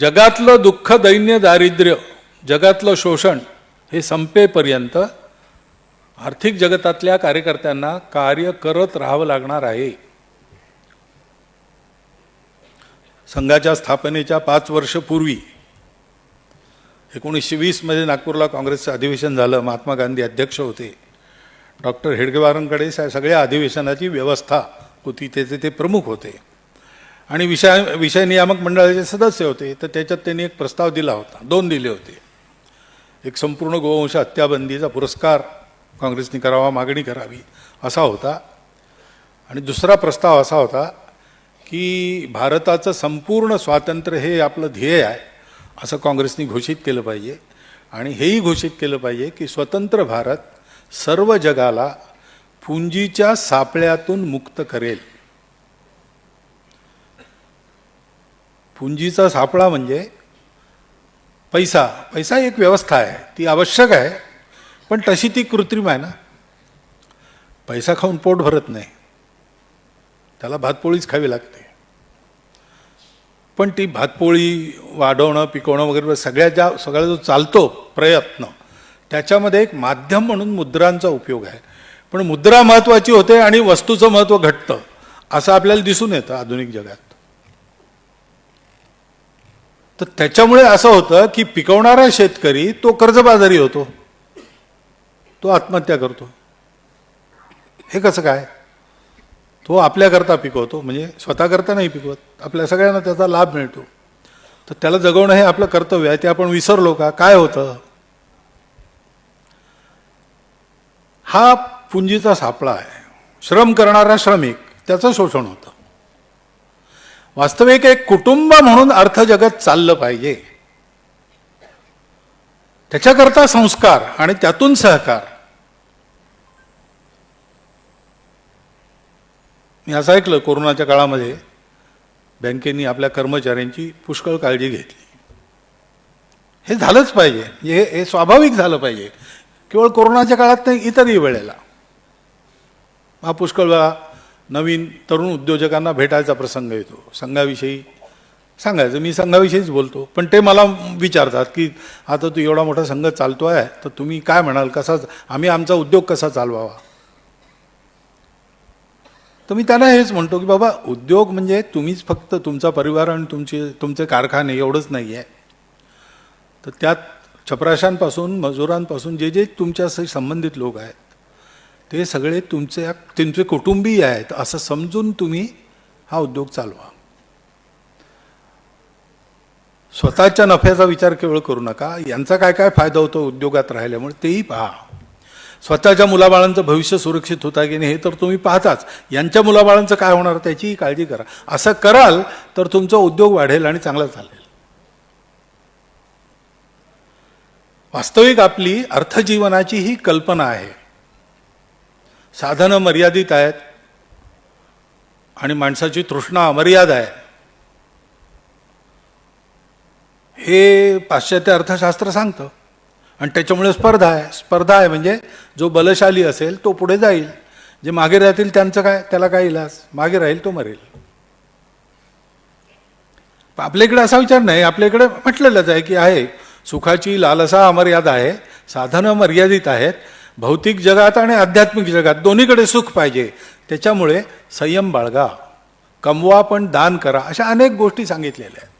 जगातलं दुःख दैन्य दारिद्र्य जगातलं शोषण हे संपेपर्यंत आर्थिक जगतातल्या कार्यकर्त्यांना कार्य करत राहावं लागणार आहे. संघाच्या स्थापनेच्या पाच वर्षपूर्वी एकोणीसशे वीसमध्ये नागपूरला काँग्रेसचं अधिवेशन झालं. महात्मा गांधी अध्यक्ष होते. डॉक्टर हेडगेवारांकडे सगळ्या अधिवेशनाची व्यवस्था होती. त्याचे ते प्रमुख होते. आणि विषय विषय नियामक मंडळाचे सदस्य होते. तर त्याच्यात त्यांनी एक प्रस्ताव दिला होता. दोन दिले होते. एक संपूर्ण गोवंश हत्याबंदीचा पुरस्कार काँग्रेसने करावा मागणी करावी असा होता. आणि दुसरा प्रस्ताव असा होता की भारताचं संपूर्ण स्वातंत्र्य हे आपलं ध्येय आहे असं काँग्रेसने घोषित केलं पाहिजे. आणि हेही घोषित केलं पाहिजे की स्वतंत्र भारत सर्व जगाला पुंजीच्या सापळ्यातून मुक्त करेल. पुंजीचा सापळा म्हणजे पैसा. पैसा एक व्यवस्था आहे. ती आवश्यक आहे पण तशी ती कृत्रिम आहे ना. पैसा खाऊन पोट भरत नाही. त्याला भातपोळीच खावी लागते. पण ती भातपोळी वाढवणं पिकवणं वगैरे सगळ्या ज्या सगळा जो चालतो प्रयत्न त्याच्यामध्ये एक माध्यम म्हणून मुद्रांचा उपयोग आहे. पण मुद्रा महत्त्वाची होते आणि वस्तूचं महत्त्व घटतं असं आपल्याला दिसून येतं आधुनिक जगात. तर त्याच्यामुळे असं होतं की पिकवणारा शेतकरी तो कर्जबाजारी होतो. तो आत्महत्या करतो. हे कसं काय? तो आपल्याकरता पिकवतो म्हणजे स्वतःकरता नाही पिकवत. आपल्या सगळ्यांना त्याचा लाभ मिळतो. तर त्याला जगवणं हे आपलं कर्तव्य आहे ते आपण विसरलो का? काय होतं? हा पुंजीचा सापळा आहे. श्रम करणारा श्रमिक त्याचं शोषण होतं. वास्तविक एक कुटुंब म्हणून अर्थजगत चाललं पाहिजे. त्याच्याकरता संस्कार आणि त्यातून सहकार. मी असं ऐकलं कोरोनाच्या काळामध्ये बँकेनी आपल्या कर्मचाऱ्यांची पुष्कळ काळजी घेतली. हे झालंच पाहिजे. हे हे स्वाभाविक झालं पाहिजे. केवळ कोरोनाच्या काळात नाही इतरही वेळेला. हा पुष्कळ वेळा नवीन तरुण उद्योजकांना भेटायचा प्रसंग येतो. संघाविषयी सांगायचं. मी संघाविषयीच बोलतो. पण ते मला विचारतात की आता तू एवढा मोठा संघ चालतो आहे तर तुम्ही काय म्हणाल? कसा आम्ही आमचा उद्योग कसा चालवावा? तर मी त्यांना हेच म्हणतो की बाबा उद्योग म्हणजे तुम्हीच फक्त तुमचा परिवार आणि तुमचे तुमचे कारखाने एवढंच नाही आहे तर त्यात छपराशांपासून मजुरांपासून जे जे तुमच्याशी संबंधित लोक आहेत ते सगळे तुमचे तुमचे कुटुंबीय आहेत असं समजून तुम्ही हा उद्योग चालवा. स्वतःच्या नफ्याचा विचार केवळ करू नका यांचा काय काय फायदा होतो उद्योगात राहिल्यामुळे तेही पहा. स्वतःच्या मुलाबाळांचं भविष्य सुरक्षित होता की नाही हे तर तुम्ही पाहताच. यांच्या मुलाबाळांचं काय होणार त्याचीही काळजी करा. असं कराल तर तुमचा उद्योग वाढेल आणि चांगला चालेल. वास्तविक आपली अर्थजीवनाची ही कल्पना आहे. साधनं मर्यादित आहेत आणि माणसाची तृष्णा अमर्याद आहे. हे पाश्चात्य अर्थशास्त्र सांगतं. आणि त्याच्यामुळे स्पर्धा आहे. स्पर्धा आहे म्हणजे जो बलशाली असेल तो पुढे जाईल. जे मागे राहतील त्यांचं काय? त्याला काय इलाज? मागे राहील तो मरेल. आपल्या इकडे असा विचार नाही. आपल्या इकडे म्हटलेलंच आहे की आहे. सुखाची लालसा अमर्याद आहे. साधनं मर्यादित आहेत. भौतिक जगात आणि आध्यात्मिक जगात दोन्हीकडे सुख पाहिजे. त्याच्यामुळे संयम बाळगा. कमवा पण दान करा. अशा अनेक गोष्टी सांगितलेल्या आहेत.